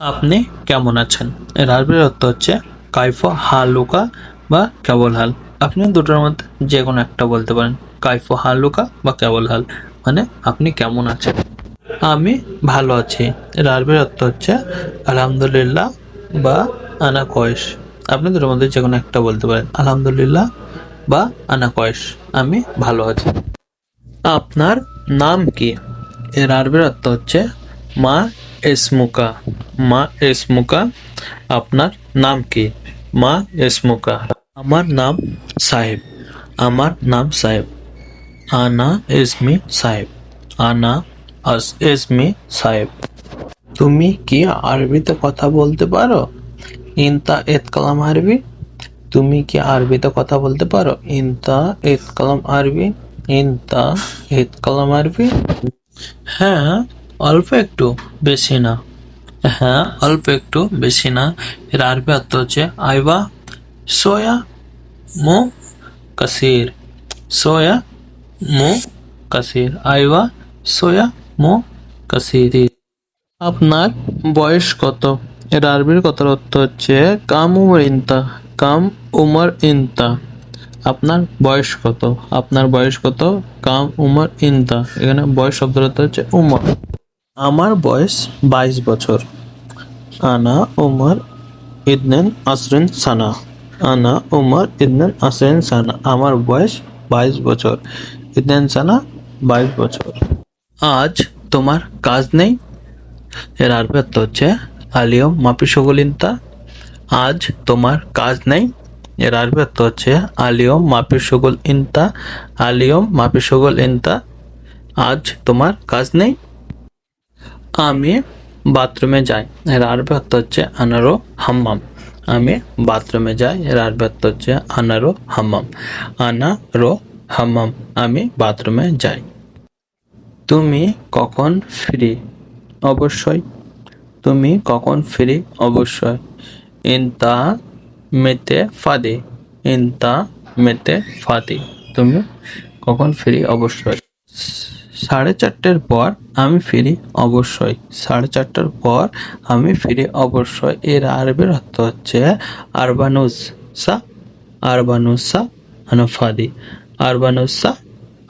আপনি কেমন আছেন? এর আরবির অর্থ হচ্ছে কাইফ হালুকা বা কেবল হাল। আপনি দুটোর মধ্যে যে কোনো একটা বলতে পারেন। কাইফ হালুকা বা কেবল হাল। মানে আপনি কেমন আছেন? আমি ভালো আছি। এর আরবির অর্থ হচ্ছে আলহামদুলিল্লাহ বা আনা কয়েস আপনি দুটোর মধ্যে যে কোনো একটা বলতে পারেন। আলহামদুলিল্লাহ বা আনা কয়েস আমি ভালো আছি। আপনার নাম কি? এর আরবির অর্থ হচ্ছে মা এসমুকা। মা এসমুকা, আপনার নাম কি? মা এসমুকা, আমার নাম সাহেব, আমার নাম সাহেব। আনা ইসমি সাহেব, আনা ইসমি সাহেব। তুমি কি আরবিতে কথা বলতে পারো? ইনতা এত কালাম আরবি? তুমি কি আরবিতে কথা বলতে পারো? ইনতা এত কালাম আরবি? ইনতা এত কালাম আরবি? হ্যাঁ অল্প একটু, বেশি না। হ্যাঁ অল্প একটু বেশি না। এর আরবি অর্থ হচ্ছে আইবা, সোয়া, মু, কাসির। সোয়া, মু, কাসির। আইবা, সোয়া, মো, কাসিরি। আপনার বয়স কত? এর আরবির কথার অর্থ হচ্ছে, কাম উমর ইনতা, কাম উমর ইনতা। আপনার বয়স কত? আপনার বয়স কত? কাম উমর ইনতা। এখানে বয়স অর্থ হচ্ছে উমর। আমার বয়স বাইশ বছর। আনা উমর ইদনেন আসরিন সানা। আনা উমর ইদনেন আসরিন সানা। আমার বয়স বাইশ বছর। ইদনেন সানা বাইশ বছর। আজ তোমার কাজ নেই? এর আরবি অর্থ হচ্ছে আলিয়ম মাপি সগলিনতা আজ তোমার কাজ নেই? এর আরবি অর্থ হচ্ছে আলিয়ম মাপি সগল ইনতা আলিয়ম মাপি সগল ইনতা আজ তোমার কাজ নেই? আমি বাথরুমে যাই, এর আরবি অর্থ হচ্ছে আনারো হাম্মাম। আমি বাথরুমে যাই, এর আরবি অর্থ হচ্ছে আনারো হাম্মাম। আনারো হাম্মাম, আমি বাথরুমে যাই। তুমি কখন ফ্রি? অবশ্যই। তুমি কখন ফ্রি? অবশ্যই। ইনতা মেতে ফাদি। ইনতা মেতে ফাদি। তুমি কখন ফ্রি? অবশ্যই। সাড়ে চারটের পর আমি ফিরি অবশ্যই। সাড়ে চারটার পর আমি ফিরি অবশ্যই। এর আরবের অর্থ হচ্ছে আরবানুস আরবানুসা আনাফাদি। আরবানুসা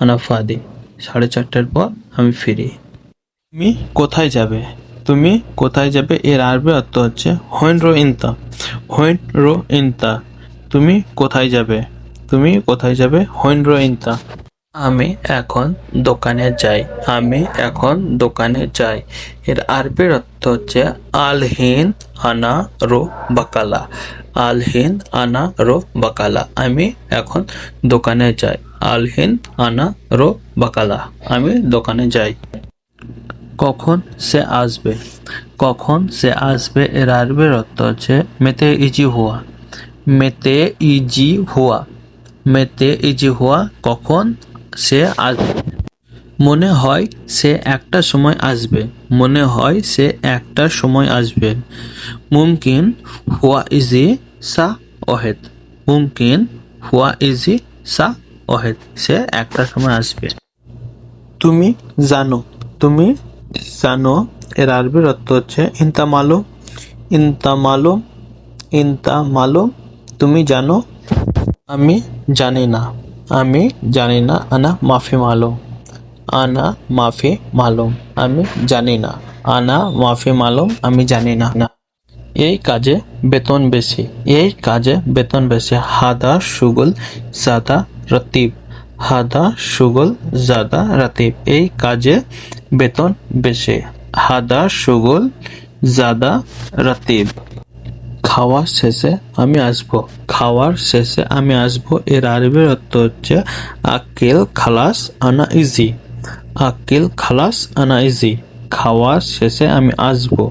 আনাফাদি। সাড়ে চারটার পর আমি ফিরি। তুমি কোথায় যাবে? তুমি কোথায় যাবে? এর আরবি অর্থ হচ্ছে হোয়েন রো ইনতা। হোয়েন রো ইনতা। তুমি কোথায় যাবে? তুমি কোথায় যাবে? হোয়েন রো ইনতা। আমি এখন দোকানে যাই, আমি এখন দোকানে যাই। এর আরবির অর্থ হচ্ছে আলহিন আনা রো বাকালা। আলহিন আনা রো বাকালা। আমি এখন দোকানে যাই। আলহিন আনা রো বাকালা। আমি দোকানে যাই। কখন সে আসবে? কখন সে আসবে? এর আরবির অর্থ হচ্ছে, মেতে ইজি হুয়া। মেতে ইজি হুয়া। মেতে ইজি হুয়া? কখন? সে আসবে মনে হয় সে একটা সময় আসবে। মনে হয় সে একটা সময় আসবে। মুমকিন, হুয়া ইজি সা অহেদ। মুমকিন, হুয়া ইজি সা অহেদ। সে একটা সময় আসবে। তুমি জানো তুমি জানো, এর আরবির অর্থ হচ্ছে ইনতা মালুম ইনতা মালুম ইনতা মালুম তুমি জানো, আমি জানি না। আমি জানি না, আনা মাফি মালুম। আনা মাফি মালুম, আমি জানি না। আনা মাফি মালুম, আমি জানি না। না এই কাজে বেতন বেশি, এই কাজে বেতন বেশি। হাদা সুগুল জাদা রতিব, হাদা সুগুল জাদা রাতিব। এই কাজে বেতন বেশি, হাদা সুগুল জাদা রাতিব। খাওয়ার শেষে আমি আসব। খাওয়ার শেষে আমি আসব। এর আরবির অর্থ হচ্ছে, আকিল খালাস আনা ইজি। আকিল খালাস আনা ইজি। খাওয়ার শেষে আমি আসব।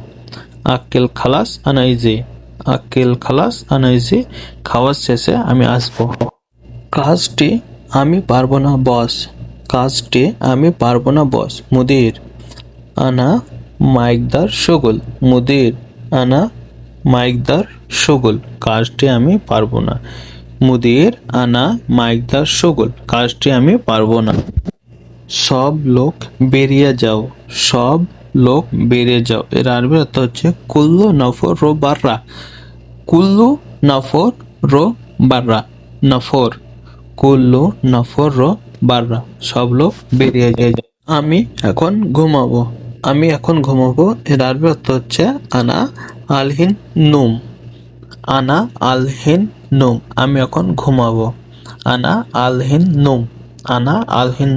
আকিল খালাস আনা ইজি। আকিল খালাস আনা ইজি। খাওয়ার শেষে আমি আসব। কাজটি আমি পারব না, বস। কাজটি আমি পারব না, বস। মুদির। আনা মাইকদার শগুল। মুদির। আনা মাইকদার শগুল কাজটি আমি পারব না। মুদির আনা মাইকদার শগুল কাজটি আমি পারব না। সব লোক বেরিয়ে যাও, সব লোক বেরিয়ে যাও। এর আরবি অর্থ হচ্ছে, কুল্লু নফর রো বাররা। কুল্লু নফর রো বাররা। নফর, কুল্লু নফর রো বাররা। সব লোক বেরিয়ে যায় আমি এখন ঘুমাবো। আমি এখন ঘুমাবো। এর আরবি অর্থ হচ্ছে, আনা আলহিন নুম। আনা আলহিন নুম। আমি এখন ঘুমাবো। আনা আলহিন নুম। আনা আলহিন